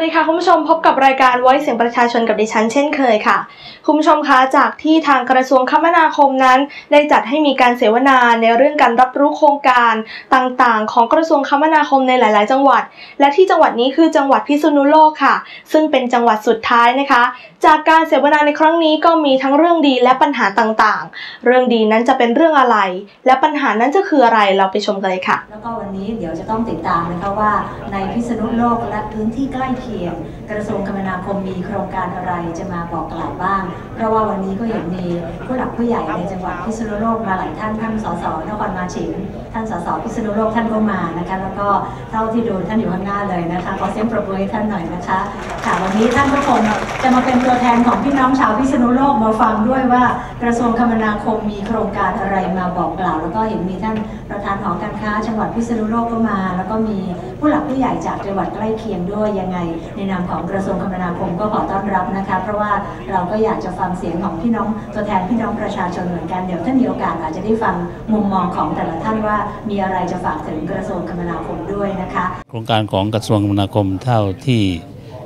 วัสดีค่ะ คุณผู้ชมพบกับรายการไว้เสียงประชาชนกับดิฉันเช่นเคยค่ะ คุณผู้ชมคะจากที่ทางกระทรวงคมนาคมนั้น ได้จัดให้มีการเสวนาในเรื่องการรับรู้โครงการต่างๆ ของกระทรวงคมนาคมในหลาย ๆ จังหวัด และที่จังหวัดนี้คือจังหวัดพิษณุโลกค่ะ ซึ่งเป็นจังหวัดสุดท้ายนะคะ จากการเสวนาในครั้งนี้ก็มีทั้งเรื่องดีและปัญหาต่างๆ เรื่องดีนั้นจะเป็นเรื่องอะไร และปัญหานั้นจะคืออะไรเราไปชมกันเลยค่ะ แล้วก็วันนี้เดี๋ยวจะต้องติดตามนะคะว่าในพิษณุโลกและพื้นที่ใกล้เคียง Chị. กระทรวงคมนาคมมีโครงการอะไรจะมาบอกกล่าวบ้าง เพราะว่าวันนี้ก็เห็นมีผู้หลักผู้ใหญ่ในจังหวัดพิษณุโลกมาหลายท่านท่านสสนครมาชิงท่านสสพิษณุโลกท่านก็มานะคะแล้วก็เท่าที่ดูท่านอยู่ข้างหน้าเลยนะคะขอเสียงปรบมือให้ท่านหน่อยนะคะค่ะวันนี้ท่านก็คงจะมาเป็นตัวแทนของพี่น้องชาวพิษณุโลกมาฟังด้วยว่ากระทรวงคมนาคมมีโครงการอะไรมาบอกกล่าว แล้วก็เห็นมีท่านประธานหอการค้า จังหวัดพิษณุโลกก็มา แล้วก็มีผู้หลักผู้ใหญ่จากจังหวัดใกล้เคียงด้วยยังไงในนามของกระทรวงคมนาคมก็ขอต้อนรับนะคะ เพราะว่าเราก็อยากจะฟังเสียงของพี่น้องตัวแทนพี่น้องประชาชนเหมือนกันเดี๋ยวถ้ามีโอกาสอาจจะได้ฟังมุมมองของแต่ละท่านว่ามีอะไรจะฝากถึงกระทรวงคมนาคมด้วยนะคะโครงการของกระทรวงคมนาคมเท่าที่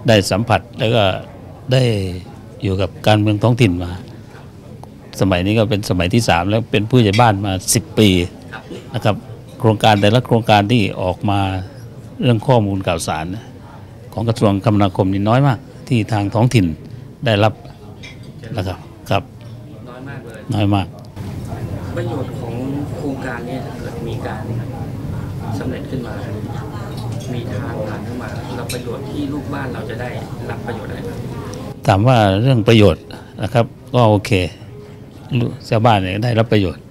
ได้สัมผัสแล้วก็ได้อยู่กับการเมืองท้องถิ่นมา สมัยนี้ก็เป็นสมัยที่ 3 แล้วเป็นผู้ใหญ่บ้านมา 10 ปีนะครับ โครงการแต่ละโครงการที่ออกมาเรื่องข้อมูลข่าวสาร ของกระทรวงคมนาคมนี่น้อยมาก ที่ทางท้องถิ่นได้รับนะครับครับน้อยมากเลยน้อยมาก ประโยชน์ของโครงการเนี้ถ้าเกิดมีการสำเร็จขึ้นมา มีทางผ่านเข้ามาแล้วประโยชน์ที่ลูกบ้านเราจะได้รับประโยชน์อะไรบ้างถามว่าเรื่องประโยชน์นะครับ ก็โอเคลูกชาวบ้านเนี่ยได้รับประโยชน์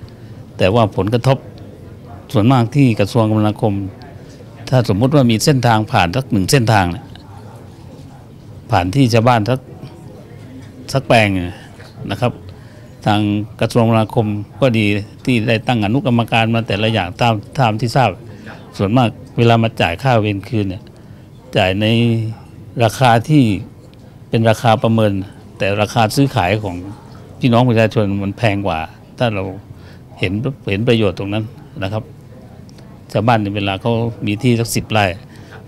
แต่ว่าผลกระทบส่วนมากที่กระทรวงคมนาคม ถ้าสมมุติว่ามีเส้นทางผ่านสักหนึ่งเส้นทางเนี่ย ผ่านที่ชาวบ้านสักสักแปลงนะครับ ทางกระทรวงคมนาคมก็ดีที่ได้ตั้งอนุกรรมการมาแต่ละอย่างตามตามที่ทราบ ส่วนมากเวลามาจ่ายค่าเวรคืนเนี่ยจ่ายในราคาที่เป็นราคาประเมิน แต่ราคาซื้อขายของพี่น้องประชาชนมันแพงกว่า ถ้าเราเห็นเห็นประโยชน์ตรงนั้นนะครับชาวบ้านในเวลาเขามีที่สักสิบไร่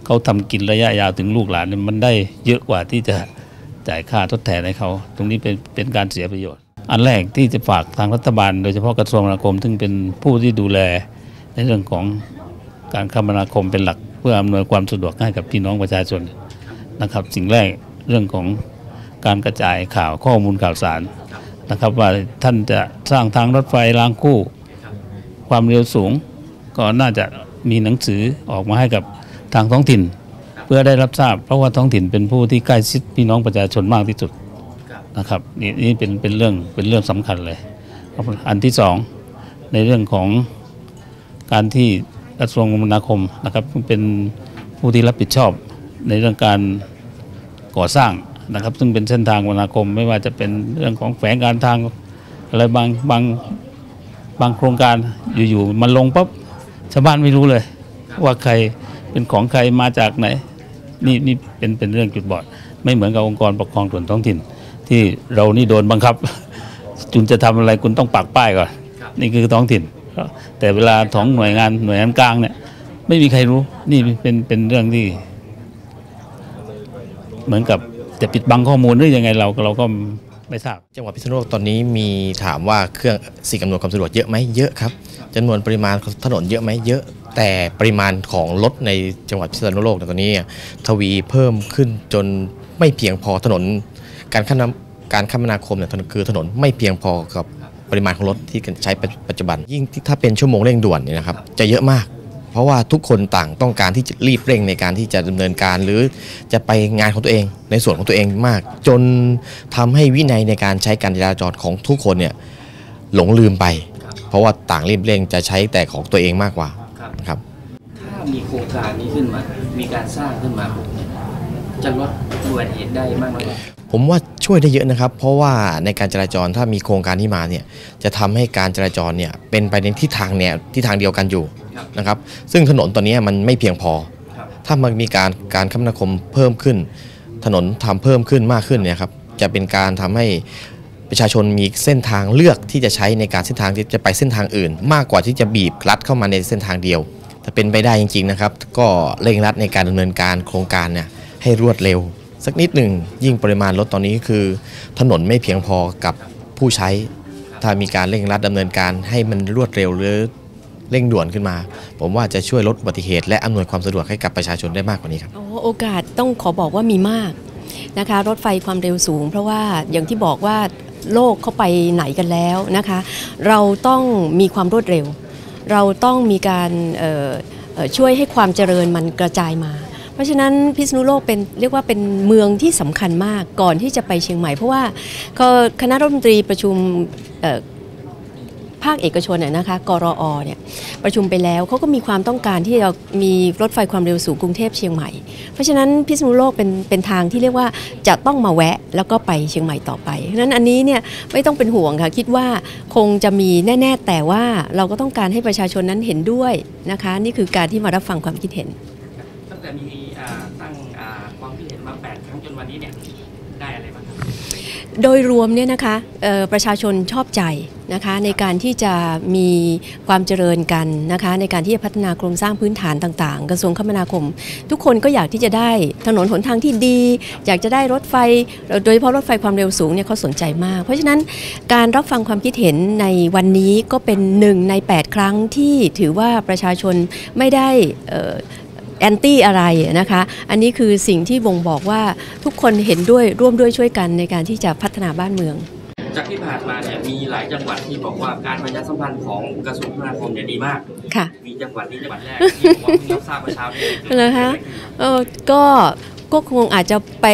เขาทำกินระยะยาวถึงลูกหลานเนี่ยมันได้เยอะกว่าที่จะจ่ายค่าทดแทนให้เขา ตรงนี้เป็นเป็นการเสียประโยชน์ อันแรกที่จะฝากทางรัฐบาล โดยเฉพาะกระทรวงคมนาคม ซึ่งเป็นผู้ที่ดูแลในเรื่องของการคมนาคมเป็นหลัก เพื่ออำนวยความสะดวกให้กับพี่น้องประชาชนนะครับ สิ่งแรกเรื่องของการกระจายข่าวข้อมูลข่าวสารนะครับ ว่าท่านจะสร้างทางรถไฟรางคู่ ความเร็วสูง ก็น่าจะมีหนังสือออกมาให้กับ ทางท้องถิ่น เพื่อได้รับทราบ เพราะว่าท้องถิ่นเป็นผู้ที่ใกล้ชิดพี่น้องประชาชนมากที่สุดนะครับนี่นี่เป็นเป็นเรื่องเป็นเรื่องสำคัญเลยอันที่สองในเรื่องของการที่กระทรวงคมนาคมนะครับเป็นผู้ที่รับผิดชอบในเรื่องการก่อสร้างนะครับ ซึ่งเป็นเส้นทางคมนาคม ไม่ว่าจะเป็นเรื่องของแฝงการทางอะไรบางบางบางโครงการอยู่ๆมันลงปั๊บชาวบ้านไม่รู้เลย ว่าใคร เป็นของใครมาจากไหน นี่นี่เป็นเป็นเรื่องจุดบอด ไม่เหมือนกับองค์กรปกครองส่วนท้องถิ่น ที่เรานี่โดนบังคับ คุณจะทำอะไรคุณต้องปักป้ายก่อน นี่คือท้องถิ่น แต่เวลาของหน่วยงานหน่วยงานกลางเนี่ย ไม่มีใครรู้ นี่เป็นเป็นเรื่องที่ เหมือนกับจะปิดบังข้อมูลหรือยังไงเราเราก็ไม่ทราบจังหวัดพิษณุโลกตอนนี้มีถามว่าเครื่องสิ่งอำนวยความสะดวกเยอะไหมเยอะครับจำนวนปริมาณถนนเยอะไหมเยอะ แต่ปริมาณของรถในจังหวัดพิษณุโลกตอนนี้ทวีเพิ่มขึ้นจนไม่เพียงพอถนน การคมนาการคมนาคมเนี่ยคือถนนไม่เพียงพอกับปริมาณของรถที่ใช้ปัจจุบัน ยิ่งที่ถ้าเป็นชั่วโมงเร่งด่วนเนี่ยนะครับจะเยอะมาก เพราะว่าทุกคนต่างต้องการที่จะรีบเร่งในการที่จะดำเนินการ หรือจะไปงานของตัวเองในส่วนของตัวเองมาก จนทำให้วินัยในการใช้การจราจรของทุกคนเนี่ยหลงลืมไป เพราะว่าต่างรีบเร่งจะใช้แต่ของตัวเองมากกว่า ครับครับ ถ้ามีโครงการนี้ขึ้นมา มีการสร้างขึ้นมาปุ๊บเนี่ยจะลดอุบัติเหตุได้มากน้อยแค่ไหนผมว่าช่วยได้เยอะนะครับ เพราะว่าในการจราจรถ้ามีโครงการที่มาเนี่ยจะทำให้การจราจรเนี่ยเป็นไปในทิศทางเนี่ยทิศทางเดียวกันอยู่ครับนะครับ ซึ่งถนนตอนนี้มันไม่เพียงพอครับถ้ามันมีการการคมนาคมเพิ่มขึ้น ถนนทำเพิ่มขึ้นมากขึ้นเนี่ยครับจะเป็นการทำให้ ประชาชนมีเส้นทางเลือกที่จะใช้ในการเส้นทางที่จะไปเส้นทางอื่น มากกว่าที่จะบีบรัดเข้ามาในเส้นทางเดียว ถ้าเป็นไปได้จริงๆนะครับ ก็เร่งรัดในการดำเนินการโครงการเนี่ยให้รวดเร็ว สักนิดหนึ่งยิ่งปริมาณรถตอนนี้คือ ถนนไม่เพียงพอกับผู้ใช้ ถ้ามีการเร่งรัดดำเนินการให้มันรวดเร็วหรือเร่งด่วนขึ้นมา ผมว่าจะช่วยลดอุบัติเหตุ และอำนวยความสะดวกให้กับประชาชนได้มากกว่านี้ครับโอ้โอกาสต้องขอบอกว่ามีมากนะคะ รถไฟความเร็วสูง เพราะว่าอย่างที่บอกว่า โลกเข้าไปไหนกันแล้วนะคะ เราต้องมีความรวดเร็ว เราต้องมีการช่วยให้ความเจริญมันกระจายมา เพราะฉะนั้นพิษณุโลกเป็นเรียกว่าเป็นเมืองที่สำคัญมากก่อนที่จะไปเชียงใหม่ เพราะว่าคณะรัฐมนตรีประชุม ภาคเอกชนน่ยนะคะกรอเนี่ยประชุมไปแล้วเขาก็มีความต้องการที่จะมีรถไฟความเร็วสูงกรุงเทพเชียงใหม่ เพราะฉะนั้นพิษณุโลกเป็นเป็นทางที่เรียกว่าจะต้องมาแวะแล้วก็ไปเชียงใหม่ต่อไปเพราะฉะนั้นอันนี้เนี่ยไม่ต้องเป็นห่วงค่ะคิดว่าคงจะมีแน่ ๆ แต่ว่าเราก็ต้องการให้ประชาชนนั้นเห็นด้วยนะคะ นี่คือการที่มารับฟังความคิดเห็นตั้งแต่มี โดยรวมเนี่ยนะคะประชาชนชอบใจนะคะในการที่จะมีความเจริญกันนะคะในการที่จะพัฒนาโครงสร้างพื้นฐานต่าง ๆ กระทรวงคมนาคม ทุกคนก็อยากที่จะได้ถนนหนทางที่ดี อยากจะได้รถไฟ โดยเฉพาะรถไฟความเร็วสูงเนี่ยเขาสนใจมาก เพราะฉะนั้นการรับฟังความคิดเห็นในวันนี้ก็เป็นหนึ่งใน 8 ครั้งที่ถือว่าประชาชนไม่ได้ แอนตี้อะไรนะคะ อันนี้คือสิ่งที่บ่งบอกว่าทุกคนเห็นด้วยร่วมด้วยช่วยกันในการที่จะพัฒนาบ้านเมืองจากที่ผ่านมาเนี่ยมีหลายจังหวัดที่บอกว่าการประชาสัมพันธ์ของกระทรวงคมนาคมเนี่ยดีมาก ค่ะ มีจังหวัดนี้จังหวัดแรกที่ผมว่าเพิ่งรับทราบเมื่อเช้านี้เหรอคะเออก็ก็คงอาจจะไป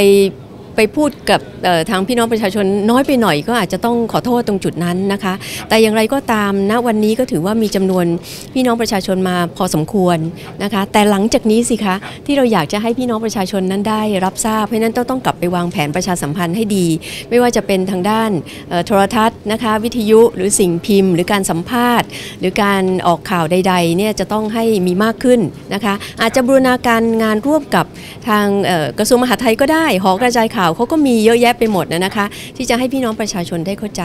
ไปพูดกับทางพี่น้องประชาชนน้อยไปหน่อยก็อาจจะต้องขอโทษตรงจุดนั้นนะคะ แต่อย่างไรก็ตามณวันนี้ก็ถือว่ามีจำนวนพี่น้องประชาชนมาพอสมควรนะคะ แต่หลังจากนี้สิคะที่เราอยากจะให้พี่น้องประชาชนนั้นได้รับทราบเพราะนั้นต้องต้องกลับไปวางแผนประชาสัมพันธ์ให้ดี ไม่ว่าจะเป็นทางด้านโทรทัศน์นะคะ วิทยุหรือสิ่งพิมพ์ หรือการสัมภาษณ์ หรือการออกข่าวใดๆเนี่ยจะต้องให้มีมากขึ้นนะคะ อาจจะบูรณาการงานร่วมกับทางกระทรวงมหาดไทยก็ได้หอกระจายข่าวเขาก็มีเยอะแยะไปหมดนะนะคะ ที่จะให้พี่น้องประชาชนได้เข้าใจ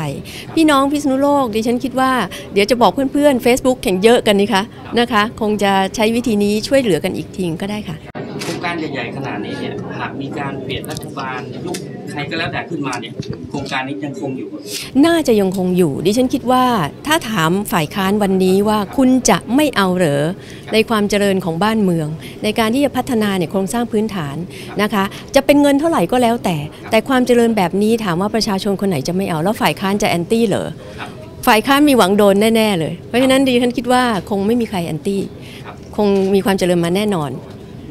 พี่น้องพิษณุโลกดิฉันคิดว่าเดี๋ยวจะบอกเพื่อนๆ Facebook แข่งเยอะกันนี่คะนะคะ คงจะใช้วิธีนี้ช่วยเหลือกันอีกทีก็ได้ค่ะโครงการใหญ่ๆขนาดนี้เนี่ยหากมีการเปลี่ยนรัฐบาลยุค ใครก็แล้วแต่ขึ้นมาเนี่ยโครงการนี้ยังคงอยู่ น่าจะยังคงอยู่ ดิฉันคิดว่าถ้าถามฝ่ายค้านวันนี้ว่าคุณจะไม่เอาเหรอในความเจริญของบ้านเมือง ในการที่จะพัฒนาเนี่ยโครงสร้างพื้นฐานนะคะ จะเป็นเงินเท่าไหร่ก็แล้วแต่ แต่ความเจริญแบบนี้ถามว่าประชาชนคนไหนจะไม่เอาแล้วฝ่ายค้านจะแอนตี้เหรอครับฝ่ายค้านมีหวังโดนแน่ ๆ เลย เพราะฉะนั้นดิฉันคิดว่าคงไม่มีใครแอนตี้ครับคงมีความเจริญมาแน่นอน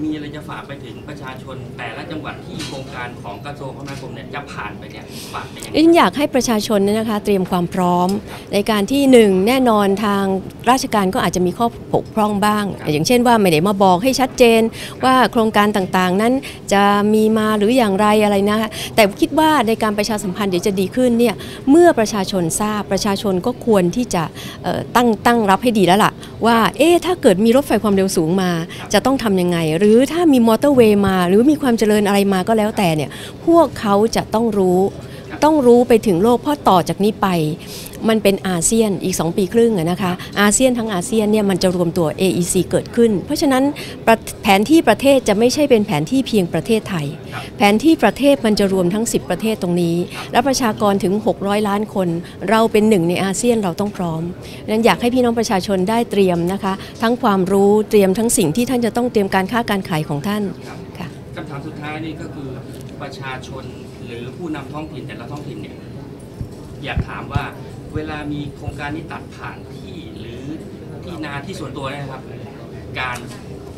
มีอะไรจะฝากไปถึงประชาชน แต่ละจังหวัดที่โครงการของกระทรวงคมนาคมเนี่ยจะผ่านไปเนี่ยฝากไปยังไง ดิฉันอยากให้ประชาชนเนี่ยนะคะเตรียมความพร้อม ในการที่หนึ่งแน่นอนทางราชการก็อาจจะมีข้อบกพร่องบ้างอย่างเช่นว่าไม่ได้มาบอกให้ชัดเจนว่าโครงการต่างๆ นั้นจะมีมาหรืออย่างไรอะไรนะคะแต่คิดว่าในการประชาสัมพันธ์เดี๋ยวจะดีขึ้นเนี่ยเมื่อประชาชนทราบประชาชนก็ควรที่จะเอ่อตั้งตั้งรับให้ดีแล้วล่ะว่าเอ๊ะถ้าเกิดมีรถไฟความเร็วสูงมา จะต้องทำยังไงหรือถ้ามีมอเตอร์เวย์มา หรือมีความเจริญอะไรมาก็แล้วแต่เนี่ยพวกเขาจะต้องรู้ต้องรู้ไปถึงโลกเพราะต่อจากนี้ไป มันเป็นอาเซียนอีก 2 ปีครึ่งอะนะคะอาเซียนทั้งอาเซียนเนี่ยมันจะรวมตัว AEC เกิดขึ้น เพราะฉะนั้นประแผนที่ประเทศจะไม่ใช่เป็นแผนที่เพียงประเทศไทย แผนที่ประเทศมันจะรวมทั้ง 10 ประเทศตรงนี้ และประชากรถึง 600 ล้านคน เราเป็นหนึ่งในอาเซียนเราต้องพร้อมดังนั้นอยากให้พี่น้องประชาชนได้เตรียมนะคะ ทั้งความรู้เตรียมทั้งสิ่งที่ท่านจะต้องเตรียมการค้าการขายของท่านค่ะคำถามสุดท้ายนี่ก็คือประชาชนหรือผู้นำท้องถิ่นแต่ละท้องถิ่นเนี่ยอยากถามว่า เวลามีโครงการนี้ตัดผ่านที่หรือที่นาที่ส่วนตัวเนยนะครับ การ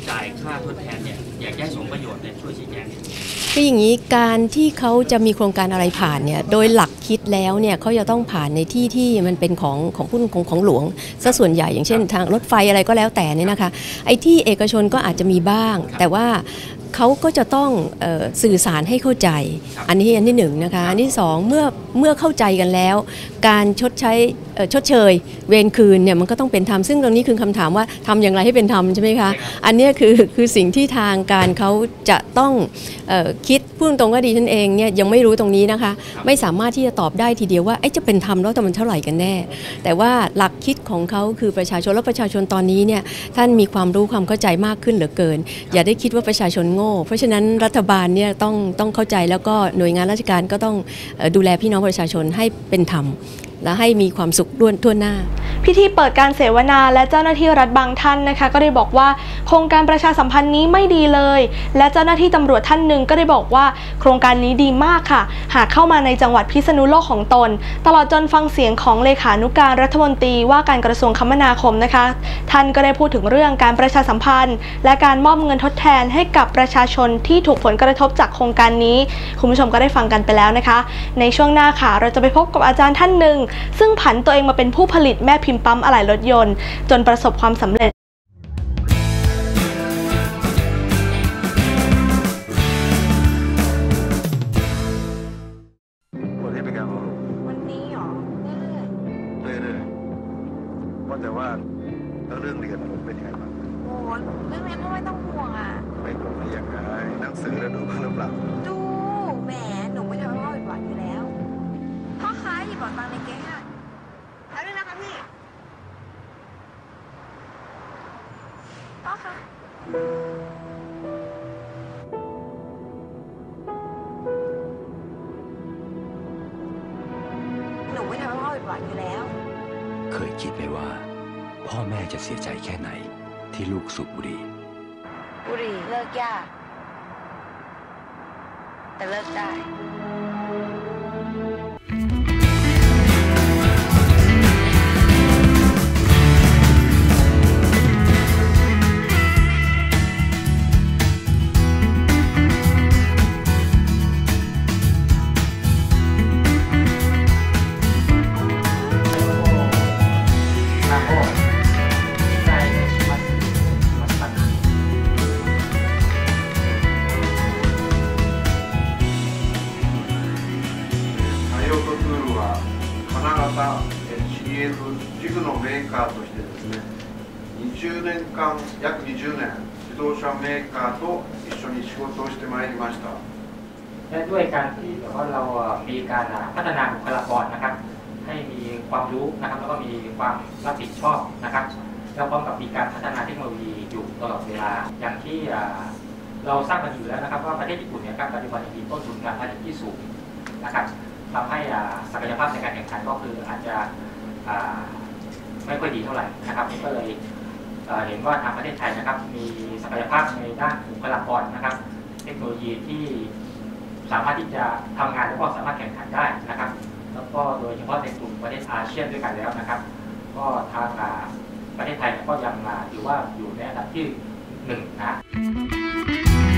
จ่ายค่าทดแทนเนี่ยอยากให้สมประโยชน์เนี่ยช่วยชี้แจงนิดนึงคืออย่างนี้การที่เขาจะมีโครงการอะไรผ่านเนี่ยโดยหลักคิดแล้วเนี่ยเขาจะต้องผ่านในที่ที่มันเป็นของของผู้ของของหลวงซะส่วนใหญ่อย่างเช่น ทางรถไฟอะไรก็แล้วแต่เนี่ยนะคะไอ้ที่เอกชนก็อาจจะมีบ้าง แต่ว่าเขาก็จะต้องเออสื่อสารให้เข้าใจ อันนี้อันที่หนึ่งนะคะอันที่สองเมื่อ เมื่อเข้าใจกันแล้ว การชดใช้เอ่อชดเชย เวรคืนเนี่ยมันก็ต้องเป็นธรรมซึ่งตรงนี้คือคำถามว่าทำอย่างไรให้เป็นธรรมใช่ไหมคะ อันเนี้ยคือคือสิ่งที่ทางการเขาจะต้องเออคิดพูดตรงก็ดีฉันเองเนี่ยยังไม่รู้ตรงนี้นะคะ ไม่สามารถที่จะตอบได้ทีเดียวว่าจะเป็นธรรมแล้วแต่มันเท่าไหร่กันแน่ แต่ว่าหลักคิดของเขาคือประชาชนและประชาชนตอนนี้เนี่ยท่านมีความรู้ความเข้าใจมากขึ้นเหลือเกิน อย่าได้คิดว่าประชาชนโง่ เพราะฉะนั้นรัฐบาลเนี่ยต้องต้องเข้าใจแล้วก็หน่วยงานราชการก็ต้องดูแลพี่น้องประชาชนให้เป็นธรรม และให้มีความสุขด้วนทั่วหน้า พิธีเปิดการเสวนาและเจ้าหน้าที่รัฐบางท่านนะคะ ก็ได้บอกว่าโครงการประชาสัมพันธ์นี้ไม่ดีเลย และเจ้าหน้าที่ตำรวจท่านหนึ่งก็ได้บอกว่า โครงการนี้ดีมากค่ะ หากเข้ามาในจังหวัดพิษณุโลกของตน ตลอดจนฟังเสียงของเลขานุการรัฐมนตรีว่าการกระทรวงคมนาคมนะคะ ท่านก็ได้พูดถึงเรื่องการประชาสัมพันธ์ และการมอบเงินทดแทนให้กับประชาชนที่ถูกผลกระทบจากโครงการนี้ คุณผู้ชมก็ได้ฟังกันไปแล้วนะคะ ในช่วงหน้าค่ะเราจะไปพบกับอาจารย์ท่านหนึ่งซึ่งผันตัวเองมาเป็นผู้ผลิตแม่พิมพ์ปั๊มอะไหล่รถยนต์ จนประสบความสำเร็จ เคยคิดไหมว่า พ่อแม่จะเสียใจแค่ไหนที่ลูกสูบบุหรี่ บุหรี่เลิกยาก แต่เลิกได้ 20年間約20年自動車メーカーと一緒に仕事をしてまいりました และด้วยการที่แบบว่าเราเอ่อมีการอ่ะพัฒนาบุคลากรนะครับ ให้มีความรู้นะครับ แล้วก็มีความรับผิดชอบนะครับ แล้วพร้อมกับมีการพัฒนาเทคโนโลยีอยู่ตลอดเวลาอย่างที่อ่าเราทราบกันอยู่แล้วนะครับ ว่าประเทศญี่ปุ่นเนี่ยครับปัจจุบันมีต้นทุนการผลิตที่สูงนะครับทำให้อ่าศักยภาพในการแข่งขันก็คืออาจจะอ่าไม่ค่อยดีเท่าไหร่นะครับก็เลย เห็นว่าทางประเทศไทยนะครับ มีศักยภาพในด้านบุคลากรนะครับ เทคโนโลยีที่สามารถที่จะทำงานแล้วก็สามารถแข่งขันได้นะครับ แล้วก็โดยเฉพาะในกลุ่มประเทศอาเซียนด้วยกันแล้วนะครับ ก็ทางประเทศไทยก็ยังอ่าถือว่าอยู่ในอันดับที่หนึ่งนะ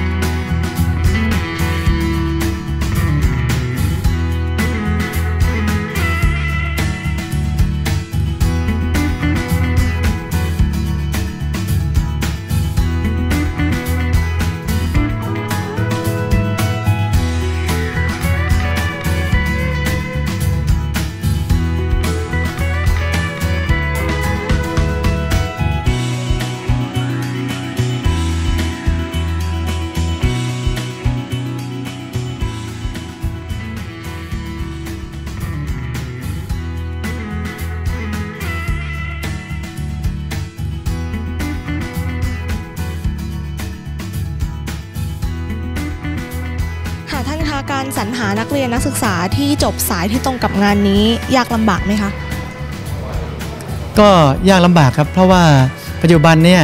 การสรรหานักเรียนนักศึกษาที่จบสายที่ตรงกับงานนี้ยากลำบากไหมคะ ก็ยากลำบากครับ เพราะว่าปัจจุบันเนี่ย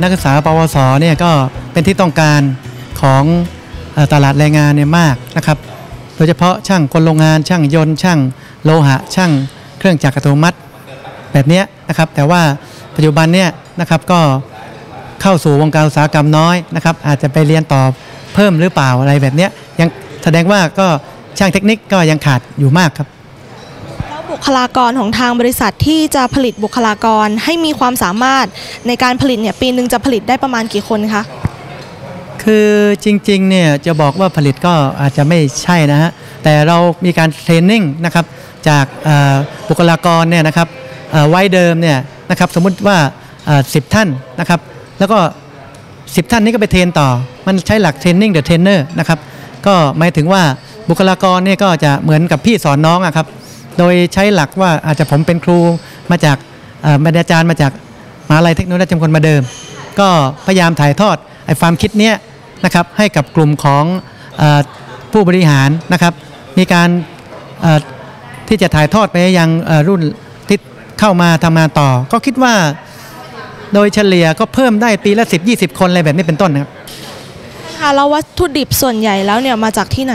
นักศึกษาปวสเนี่ยก็เป็นที่ต้องการของตลาดแรงงานเนี่ยมากนะครับ โดยเฉพาะช่างกลโรงงานช่างยนต์ ช่างโลหะ ช่างเครื่องจักรอัตโนมัติแบบนี้นะครับ แต่ว่าปัจจุบันเนี่ยนะครับก็เข้าสู่วงการอุตสาหกรรมน้อยนะครับ อาจจะไปเรียนต่อ เพิ่มหรือเปล่าอะไรแบบเนี้ยยังแสดงว่าก็ช่างเทคนิคก็ยังขาดอยู่มากครับแล้วบุคลากรของทางบริษัทที่จะผลิตบุคลากรให้มีความสามารถในการผลิตเนี่ยปีหนึ่งจะผลิตได้ประมาณกี่คนคะคือจริงๆเนี่ยจะบอกว่าผลิตก็อาจจะไม่ใช่นะฮะแต่เรามีการเทรนนิ่งนะครับจากเอ่อบุคลากรเนี่ยนะครับเอ่อไว้เดิมเนี่ยนะครับสมมุติว่าสิบท่านนะครับ แล้วก็ 10ท่านนี้ก็ไปเทรนต่อ มันใช้หลักเทรนนิ่งเดอะเทรนเนอร์นะครับก็หมายถึงว่าบุคลากรเนี่ยก็จะเหมือนกับพี่สอนน้องอะครับโดยใช้หลักว่าอาจจะผมเป็นครูมาจากเอ่อบรรณาจารย์มาจากมหาลัยเทคโนโลยีราชมงคลมาเดิม ก็พยายามถ่ายทอดไอ้ความคิดเนี้ยนะครับให้กับกลุ่มของอผู้บริหารนะครับ มีการที่จะถ่ายทอดไปยังรุ่นที่เข้ามาทำงานต่อ ก็คิดว่า โดยเฉลี่ยก็เพิ่มได้ปีละ 10-20 คนอะไรแบบนี้เป็นต้นนะครับค่ะแล้ววัตถุดิบส่วนใหญ่แล้วเนี่ยมาจากที่ไหน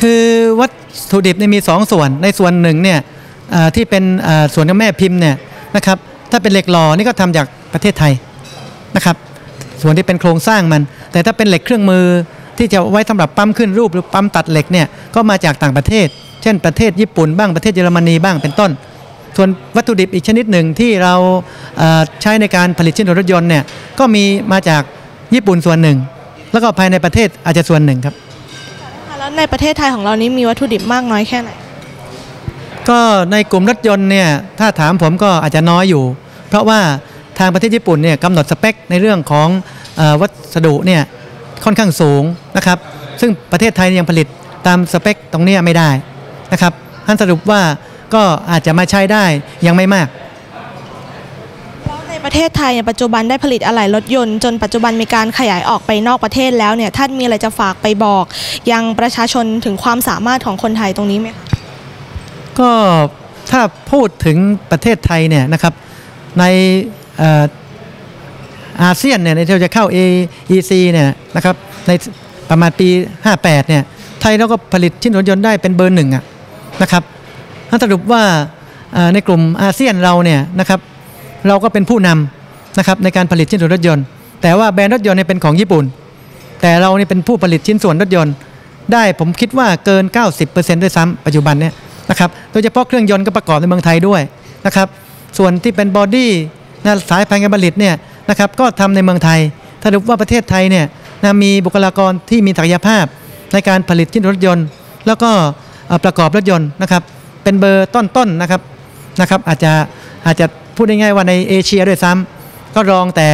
คือวัตถุดิบเนี่ยมี 2 ส่วนในส่วนหนึ่งเนี่ยเอ่อที่เป็นเอ่อส่วนของแม่พิมพ์เนี่ยนะครับถ้าเป็นเหล็กหล่อนี่ก็ทำจากประเทศไทยนะครับ ส่วนที่เป็นโครงสร้างมัน แต่ถ้าเป็นเหล็กเครื่องมือที่จะไว้สำหรับปั๊มขึ้นรูปหรือปั๊มตัดเหล็กเนี่ยก็มาจากต่างประเทศ เช่นประเทศญี่ปุ่นบ้างประเทศเยอรมนีบ้างเป็นต้น ส่วนวัตถุดิบอีกชนิดหนึ่งที่เราเอ่อใช้ในการผลิตชิ้นส่วนรถยนต์เนี่ยก็มีมาจากญี่ปุ่นส่วนหนึ่ง แล้วก็ภายในประเทศอาจจะส่วนหนึ่งครับแล้วในประเทศไทยของเรานี้มีวัตถุดิบมากน้อยแค่ไหนก็ในกลุ่มรถยนต์เนี่ยถ้าถามผมก็อาจจะน้อยอยู่ เพราะว่าทางประเทศญี่ปุ่นเนี่ยกำหนดสเปคในเรื่องของเออวัสดุเนี่ยค่อนข้างสูงนะครับ ซึ่งประเทศไทยยังผลิตตามสเปคตรงเนี้ยไม่ได้นะครับท่านสรุปว่า ก็อาจจะมาใช้ได้ยังไม่มากแล้วในประเทศไทยเนี่ยปัจจุบันได้ผลิตอะไหล่รถยนต์จนปัจจุบันมีการขยายออกไปนอกประเทศแล้วเนี่ยท่านมีอะไรจะฝากไปบอก ยังประชาชนถึงความสามารถของคนไทยตรงนี้ไหมคะก็ถ้าพูดถึงประเทศไทยเนี่ยนะครับในเอ่ออาเซียนเนี่ยในที่เราจะเข้า AEC เนี่ยนะครับในประมาณปี 58เนี่ยไทยเราก็ผลิตชิ้นรถยนต์ได้เป็นเบอร์หนึ่งอะนะครับ ถ้าสรุปว่าในกลุ่มอาเซียนเราเนี่ยนะครับเราก็เป็นผู้นำนะครับในการผลิตชิ้นส่วนรถยนต์ แต่ว่าแบรนด์รถยนต์เนี่ยเป็นของญี่ปุ่น แต่เราเนี่เป็นผู้ผลิตชิ้นส่วนรถยนต์ ได้ผมคิดว่าเกิน 90%ด้วยซ้ำปัจจุบันเนี่ยนะครับโดยเฉพาะเครื่องยนต์ก็ประกอบในเมืองไทยด้วยนะครับส่วนที่เป็นบอดี้นะสายพานการผลิตเนี่ยนะครับก็ทำในเมืองไทยสรุปว่าประเทศไทยเนี่ยนะมีบุคลากรที่มีศักยภาพในการผลิตชิ้นรถยนต์ แล้วก็ประกอบรถยนต์นะครับ เป็นเบอร์ต้นๆนะครับนะครับอาจจะอาจจะพูดง่ายๆว่าในเอเชียด้วยซ้ำก็รองแต่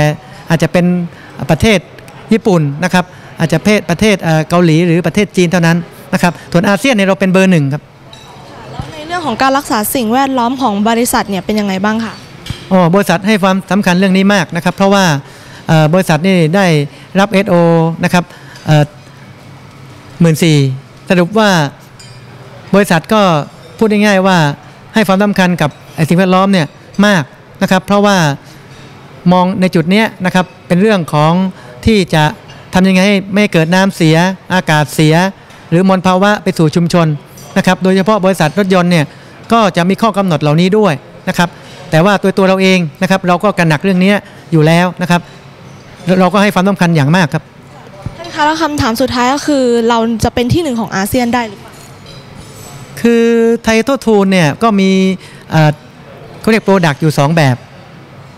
อาจจะเป็นประเทศญี่ปุ่นนะครับอาจจะเพศประเทศเอ่อเกาหลีหรือประเทศจีนเท่านั้นนะครับส่วนอาเซียนเนี่ยเราเป็นเบอร์หนึ่งครับในเรื่องของการรักษาสิ่งแวดล้อมของบริษัทเนี่ยเป็นยังไงบ้างคะอ๋อบริษัทให้ความสำคัญเรื่องนี้มากนะครับ เพราะว่าเอ่อบริษัทนี่ได้รับ SO นะครับหมื่นสี่สรุปว่าบริษัทก็ พูดง่ายๆว่าให้ความสำคัญกับสิ่งแวดล้อมเนี่ยมากนะครับ เพราะว่ามองในจุดเนี้ยนะครับเป็นเรื่องของที่จะทำยังไงให้ไม่เกิดน้ำเสีย อากาศเสีย หรือมลภาวะไปสู่ชุมชนนะครับ โดยเฉพาะบริษัทรถยนต์เนี่ยก็จะมีข้อกำหนดเหล่านี้ด้วยนะครับ แต่ว่าตัวตัวเราเองนะครับ เราก็กันหนักเรื่องนี้อยู่แล้วนะครับ เราก็ให้ความสำคัญอย่างมากครับท่านคะแล้วคำถามสุดท้ายก็คือเราจะเป็นที่หนึ่งของอาเซียนได้หรือ คือไทโตทูนเนี่ยก็มีเขาเรียกโปรดักต์อยู่ 2 แบบ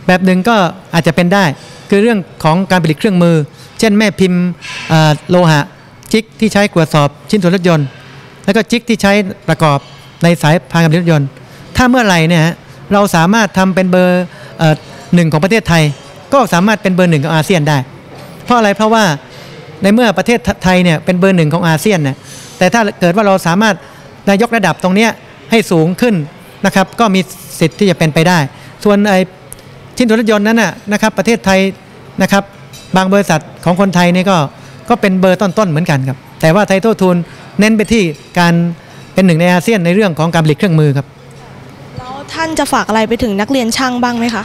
แบบหนึ่งก็อาจจะเป็นได้ คือเรื่องของการผลิตเครื่องมือ เช่นแม่พิมพ์โลหะจิกที่ใช้ตรวจสอบชิ้นส่วนรถยนต์ แล้วก็จิกที่ใช้ประกอบในสายพานการผลิตรถยนต์ ถ้าเมื่อไหร่เนี่ยเราสามารถทำเป็นเบอร์หนึ่งของประเทศไทย ก็สามารถเป็นเบอร์หนึ่งของอาเซียนได้ เพราะอะไรเพราะว่าในเมื่อประเทศไทยเนี่ยเป็นเบอร์หนึ่งของอาเซียนเนี่ยแต่ถ้าเกิดว่าเราสามารถ นายกระดับตรงเนี้ยให้สูงขึ้นนะครับ ก็มีสิทธิ์ที่จะเป็นไปได้ ส่วนไอ้ชิ้นส่วนรถยนต์นั้นน่ะนะครับ ประเทศไทยนะครับ บางบริษัทของคนไทยนี่ก็ก็เป็นเบอร์ต้นๆเหมือนกันครับ แต่ว่าไทโตทูนเน้นไปที่การเป็นหนึ่งในอาเซียนในเรื่องของการผลิตเครื่องมือครับแล้วท่านจะฝากอะไรไปถึงนักเรียนช่างบ้างไหมคะ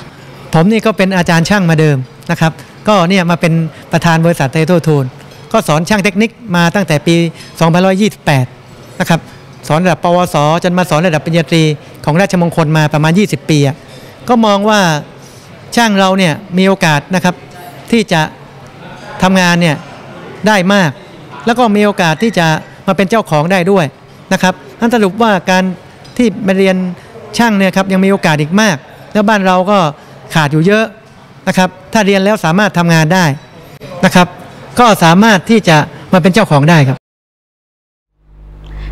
ผมนี่ก็เป็นอาจารย์ช่างมาเดิมนะครับ ก็เนี่ยมาเป็นประธานบริษัทไทโตทูนก็สอนช่างเทคนิคมาตั้งแต่ปี 2528 นะครับ สอนระดับปวส จนมาสอนระดับปริญญาตรีของราชมงคลมาประมาณ 20 ปีก็มองว่าช่างเราเนี่ยมีโอกาสนะครับที่จะทำงานเนี่ยได้มาก แล้วก็มีโอกาสที่จะมาเป็นเจ้าของได้ด้วยนะครับนั่นสรุปว่าการที่มาเรียนช่างเนี่ยครับยังมีโอกาสอีกมาก แล้วบ้านเราก็ขาดอยู่เยอะนะครับ ถ้าเรียนแล้วสามารถทำงานได้นะครับ ก็สามารถที่จะมาเป็นเจ้าของได้ครับ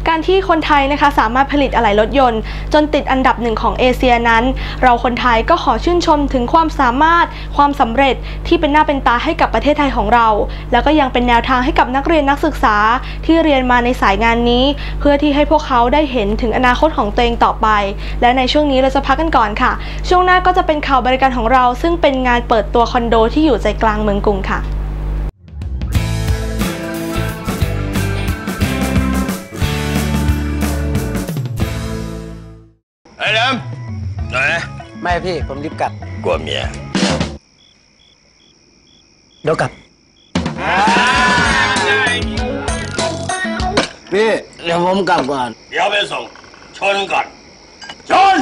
การที่คนไทยนะคะสามารถผลิตอะไหล่รถยนต์ จนติดอันดับหนึ่งของเอเชียนั้น เราคนไทยก็ขอชื่นชมถึงความสามารถ ความสำเร็จที่เป็นหน้าเป็นตาให้กับประเทศไทยของเรา แล้วก็ยังเป็นแนวทางให้กับนักเรียนนักศึกษาที่เรียนมาในสายงานนี้ เพื่อที่ให้พวกเขาได้เห็นถึงอนาคตของตัวเองต่อไป และในช่วงนี้เราจะพักกันก่อนค่ะ ช่วงหน้าก็จะเป็นข่าวบริการของเรา ซึ่งเป็นงานเปิดตัวคอนโดที่อยู่ใจกลางเมืองกรุงค่ะ ไม่พี่ ผมรีบกลับ กลัวเมีย เดี๋ยวกลับ พี่ เดี๋ยวผมกลับก่อน เดี๋ยวไปส่ง ชนก่อน ชน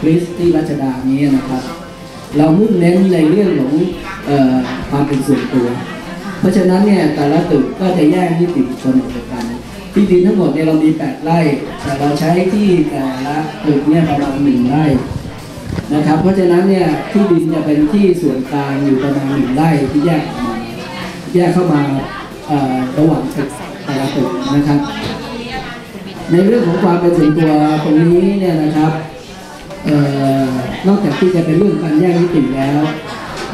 คริสที่รัชดานี้นะครับ เรามุ่งเน้นในเรื่องของออความเป็นส่วนตัว เพราะฉะนั้นเนี่ยแต่ละตึกก็จะแยกนิติบุคคลออกจากกันที่ดินทั้งหมดเนี่ยเรามี 8 ไร่ แต่เราใช้ที่แต่ละตึกเนี่ยประมาณหนึ่งไร่นะครับ เพราะฉะนั้นเนี่ยที่ดินจะเป็นที่ส่วนกลางอยู่ประมาณหนึ่งไร่ที่แยกออกมาแยกเข้ามาระหว่างตึกแต่ละตึกนะครับ ในเรื่องของความเป็นส่วนตัวตรงนี้เนี่ยนะครับ นอกจากที่จะเป็นเรื่องการแยกนิติแล้ว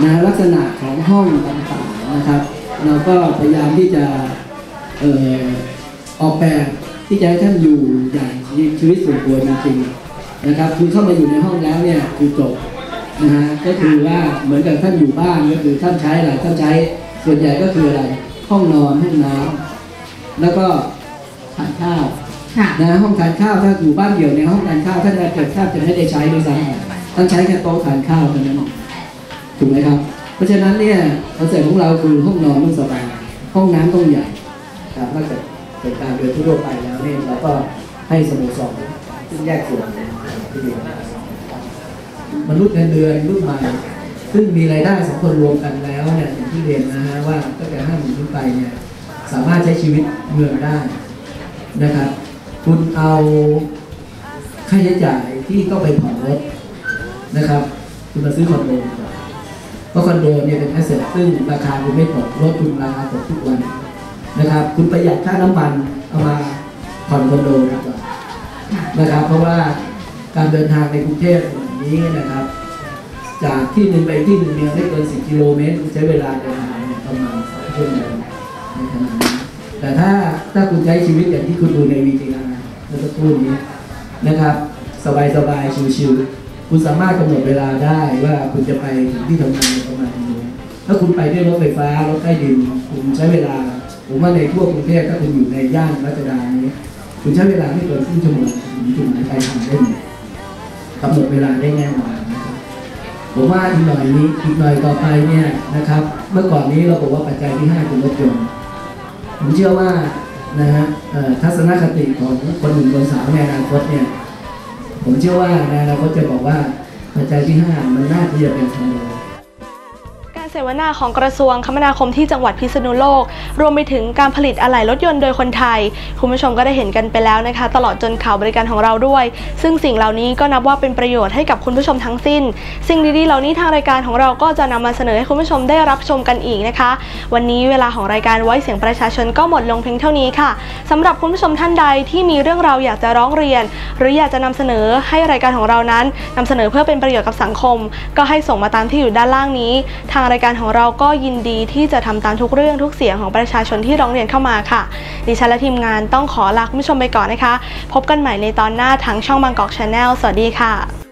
นะลักษณะของห้องต่างๆนะครับ เราก็พยายามที่จะเออออกแบบที่จะให้ท่านอยู่อย่างมีชีวิตส่วนตัวจริงๆนะครับ คือเข้ามาอยู่ในห้องแล้วเนี่ยคือจบนะฮะก็คือว่าเหมือนกับท่านอยู่บ้านก็คือท่านใช้อะไรท่านใช้ส่วนใหญ่ก็คืออะไรห้องนอนห้องน้ำแล้วก็ทานข้าว นะห้องทานข้าวถ้าอยู่บ้านเดี่ยวในห้องทานข้าวท่านจะเกิดแทบจะไม่ได้ใช้ด้วยซ้ำท่านใช้แค่โต๊ะทานข้าวเท่านั้นถูกไหมครับ เพราะฉะนั้นเนี่ยคอนเซ็ปต์ของเราคือห้องนอนต้องสบายห้องน้ำต้องใหญ่ครับถ้าเกิดเป็นการโดยทั่วไปแล้วเนี่ยเราก็ให้สโมสรซึ่งแยกส่วนที่ดีมนุษย์เงินเดือนรุ่นใหม่ซึ่งมีรายได้สองคนรวมกันแล้วเนี่ยอย่างที่เรียนนะฮะว่าตั้งแต่ห้าหมื่นขึ้นไปเนี่ยสามารถใช้ชีวิตเมืองได้นะครับ คุณเอาค่าใช้จ่ายที่ต้องไปผ่อนรถนะครับ คุณมาซื้อคอนโดเพราะคอนโดเนี่ยเป็นแอสเซทซึ่งราคาคุณไม่ตกรถคุณราคาตกทุกวันนะครับ คุณประหยัดค่าน้ำมันเอามาผ่อนคอนโดดีกว่านะครับ เพราะว่าการเดินทางในกรุงเทพสมัยนี้นะครับ จากที่หนึ่งไปที่หนึ่งเนี่ยไม่เกิน 10 กิโลเมตรคุณใช้เวลาเดินทางเนี่ยประมาณสองชั่วโมงในขณะนี้แต่ถ้าถ้าคุณใช้ชีวิตอย่างที่คุณดูในวีทีอาร์ มื่อสักครู่นี้นะครับ สบายสบายๆชิวๆคุณสามารถกำหนดเวลาได้ว่าคุณจะไปถึงที่ทำงานประมาณนี้ถ้าคุณไปด้วยรถไฟฟ้ารถใต้ดินคุณใช้เวลา ผมว่าในทั่วกรุงเทพถ้าคุณอยู่ในย่านรัชดานี้คุณใช้เวลาไม่เกินครึ่งชั่วโมงถึงจุดหมายปลายทางได้กำหนดเวลาได้แน่นอนนะครับผมว่าอีกหน่อยนี้อีกหน่อยต่อไปเนี่ยนะครับ เมื่อก่อนนี้เราบอกว่าปัจจัยที่ห้าคือรถยนต์ผมเชื่อว่า นะฮะทัศนคติของคนหนุ่มคนสาวในอนาคตเนี่ยผมเชื่อว่าในอนาคตจะบอกว่าปัจจัยที่ห้ามันน่าที่จะเป็นทางเดิน เสวนาของกระทรวงคมนาคมที่จังหวัดพิษณุโลก รวมไปถึงการผลิตอะไหล่รถยนต์โดยคนไทย คุณผู้ชมก็ได้เห็นกันไปแล้วนะคะ ตลอดจนข่าวบริการของเราด้วย ซึ่งสิ่งเหล่านี้ก็นับว่าเป็นประโยชน์ให้กับคุณผู้ชมทั้งสิ้น สิ่งดีๆ เหล่านี้ทางรายการของเราก็จะนำมาเสนอให้คุณผู้ชมได้รับชมกันอีกนะคะ วันนี้เวลาของรายการไว้เสียงประชาชนก็หมดลงเพียงเท่านี้ค่ะสำหรับคุณผู้ชมท่านใดที่มีเรื่องราวอยากจะร้องเรียน หรืออยากจะนำเสนอให้รายการของเรานั้นนำเสนอเพื่อเป็นประโยชน์กับสังคม ก็ให้ส่งมาตามที่อยู่ด้านล่างนี้ ทางรายการของเราก็ยินดีที่จะทำตามทุกเรื่องทุกเสียงของประชาชนที่ร้องเรียนเข้ามาค่ะ ดิฉันและทีมงานต้องขอลาคุณผู้ชมไปก่อนนะคะ พบกันใหม่ในตอนหน้าทางช่องบางกอกชาแนลสวัสดีค่ะ